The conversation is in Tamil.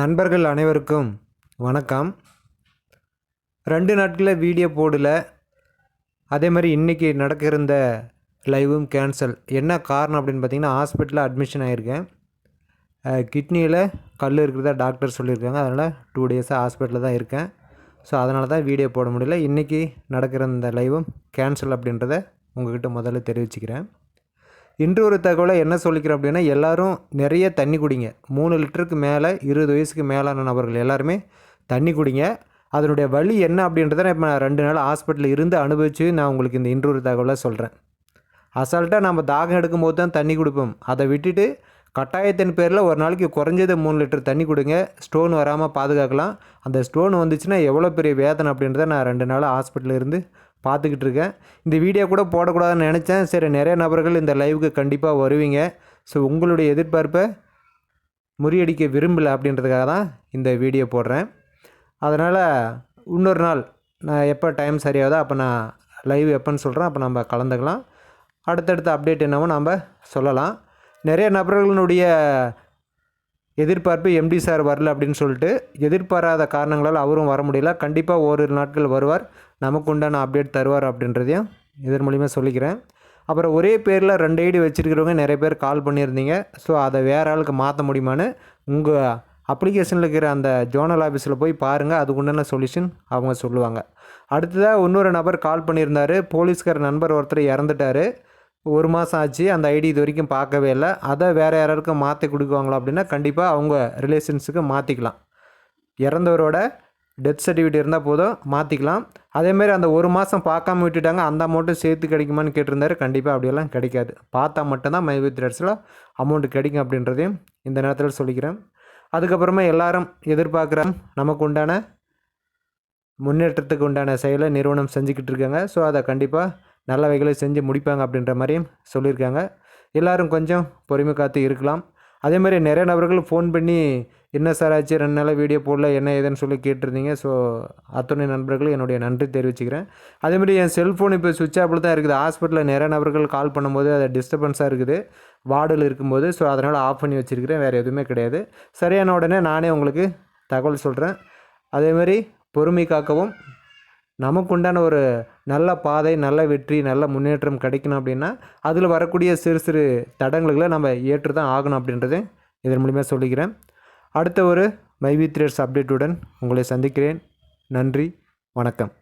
நண்பர்கள் அனைவருக்கும் வணக்கம். ரெண்டு நாட்களில் வீடியோ போடல. அதே மாதிரி இன்றைக்கி நடக்கிருந்த லைவும் கேன்சல். என்ன காரணம் அப்படின்னு பார்த்தீங்கன்னா ஹாஸ்பிட்டலில் அட்மிஷன் ஆகியிருக்கேன் கிட்னியில் கல் இருக்கிறதா டாக்டர் சொல்லியிருக்காங்க. அதனால் டூ டேஸாக ஹாஸ்பிட்டலில் தான் இருக்கேன். ஸோ அதனால தான் வீடியோ போட முடியல. இன்றைக்கி நடக்கிற இந்த லைவும் கேன்சல் அப்படின்றத உங்கள்கிட்ட முதல்ல தெரிவிச்சுக்கிறேன். இன்று ஒரு தகவலை என்ன சொல்லிக்கிறேன் அப்படின்னா எல்லோரும் நிறைய தண்ணி குடிங்க. மூணு லிட்டருக்கு மேலே இருபது வயசுக்கு மேலான நபர்கள் எல்லாருமே தண்ணி குடிங்க. அதனுடைய வழி என்ன அப்படின்றத நான் இப்போ நான் ரெண்டு நாள் ஹாஸ்பிட்டலில் இருந்து அனுபவித்து நான் உங்களுக்கு இந்த இன்று ஒரு தகவலை சொல்கிறேன் அசால்ட்டாக நம்ம தாகம் எடுக்கும்போது தான் தண்ணி கொடுப்போம். அதை விட்டுட்டு கட்டாயத்தின் பேரில் ஒரு நாளைக்கு குறைஞ்சது மூணு லிட்டர் தண்ணி கொடுங்க. ஸ்டோன் வராமல் பாதுகாக்கலாம். அந்த ஸ்டோன் வந்துச்சுன்னா எவ்வளோ பெரிய வேதனை அப்படின்றத நான் ரெண்டு நாள் ஹாஸ்பிட்டலில் இருந்து பார்த்துக்கிட்டு இருக்கேன் இந்த வீடியோ கூட போடக்கூடாதுன்னு நினச்சேன். சரி நிறைய நபர்கள் இந்த லைவுக்கு கண்டிப்பாக வருவீங்க. ஸோ உங்களுடைய எதிர்பார்ப்பை முறியடிக்க விரும்பலை அப்படின்றதுக்காக தான் இந்த வீடியோ போடுறேன். அதனால் இன்னொரு நாள் நான் எப்போ டைம் சரியாகுதோ அப்போ நான் லைவ் எப்போன்னு சொல்கிறேன் அப்போ நம்ம கலந்துக்கலாம். அடுத்தடுத்த அப்டேட் என்னவோ நம்ம சொல்லலாம். நிறைய நபர்களுடைய எதிர்பார்ப்பு எம்டி சார் வரல அப்படின்னு சொல்லிட்டு எதிர்பாராத காரணங்களால் அவரும் வர முடியல. கண்டிப்பாக ஓரிரு நாட்கள் வருவார். நமக்கு உண்டான அப்டேட் தருவார் அப்படின்றதையும் இதன் மூலிமா சொல்லிக்கிறேன். அப்புறம் ஒரே பேரில் ரெண்டு ஐடி வச்சுருக்கிறவங்க நிறைய பேர் கால் பண்ணியிருந்தீங்க. ஸோ அதை வேறு ஆளுக்கு மாற்ற முடியுமான்னு உங்கள் அப்ளிகேஷனில் இருக்கிற அந்த ஜோனல் ஆஃபீஸில் போய் பாருங்கள் அதுக்குண்டான சொல்யூஷன் அவங்க சொல்லுவாங்க. அடுத்ததாக இன்னொரு நபர் கால் பண்ணியிருந்தார். போலீஸ்கார நண்பர் ஒருத்தர் இறந்துட்டார். ஒரு மாதம் ஆச்சு அந்த ஐடி இது வரைக்கும் பார்க்கவே இல்லை. அதை வேறு யாராருக்கும் மாற்றி கொடுக்குவாங்களா அப்படின்னா கண்டிப்பாக அவங்க ரிலேஷன்ஸுக்கு மாற்றிக்கலாம் இறந்தவரோட டெத் சர்டிஃபிகேட் இருந்தால் போதும் மாற்றிக்கலாம் அதேமாரி அந்த ஒரு மாதம் பார்க்காம விட்டுட்டாங்க அந்த அமௌண்ட்டும் சேர்த்து கிடைக்குமான்னு கேட்டிருந்தாரு கண்டிப்பாக அப்படியெல்லாம் கிடைக்காது. பார்த்தா மட்டும்தான் மைவி த்ரெட்ஸில் அமௌண்ட்டு கிடைக்கும் அப்படின்றதையும் இந்த நேரத்தில் சொல்லிக்கிறேன். அதுக்கப்புறமா எல்லாரும் எதிர்பார்க்குற நமக்கு உண்டான முன்னேற்றத்துக்கு உண்டான செயலை நிறுவனம் செஞ்சுக்கிட்டு இருக்காங்க. ஸோ அதை கண்டிப்பாக நல்ல வகைகளை செஞ்சு முடிப்பாங்க அப்படின்ற மாதிரியும் சொல்லியிருக்காங்க. எல்லோரும் கொஞ்சம் பொறுமை காத்து இருக்கலாம். அதே மாதிரி நிறைய நபர்கள் ஃபோன் பண்ணி என்ன சார் ஆச்சு? ரெண்டு நாளாக வீடியோ போடல என்ன ஏதுன்னு சொல்லி கேட்டிருந்தீங்க. ஸோ அத்தனை நண்பர்கள் என்னுடைய நன்றி தெரிவிச்சுக்கிறேன். அதேமாதிரி என் செல்ஃபோன் இப்போ சுவிட்ச் ஆப்பில் தான் இருக்குது. ஹாஸ்பிட்டலில் நிறைய நபர்கள் கால் பண்ணும்போது அது டிஸ்டர்பன்ஸாக இருக்குது. வார்டில் இருக்கும்போது ஸோ அதனால் ஆஃப் பண்ணி வச்சுருக்கிறேன். வேறு எதுவுமே கிடையாது. சரியான உடனே நானே உங்களுக்கு தகவல் சொல்கிறேன் அதேமாதிரி பொறுமை காக்கவும் நமக்குண்டான ஒரு நல்ல பாதை நல்ல வெற்றி நல்ல முன்னேற்றம் கிடைக்கணும் அப்படின்னா அதில் வரக்கூடிய சிறு சிறு தடங்களை நம்ம ஏற்று தான் ஆகணும் அப்படின்றது இதன் மூலிமா சொல்லிக்கிறேன். அடுத்த ஒரு மைவி த்ரேட்ஸ் அப்டேட்டுடன் உங்களை சந்திக்கிறேன். நன்றி வணக்கம்.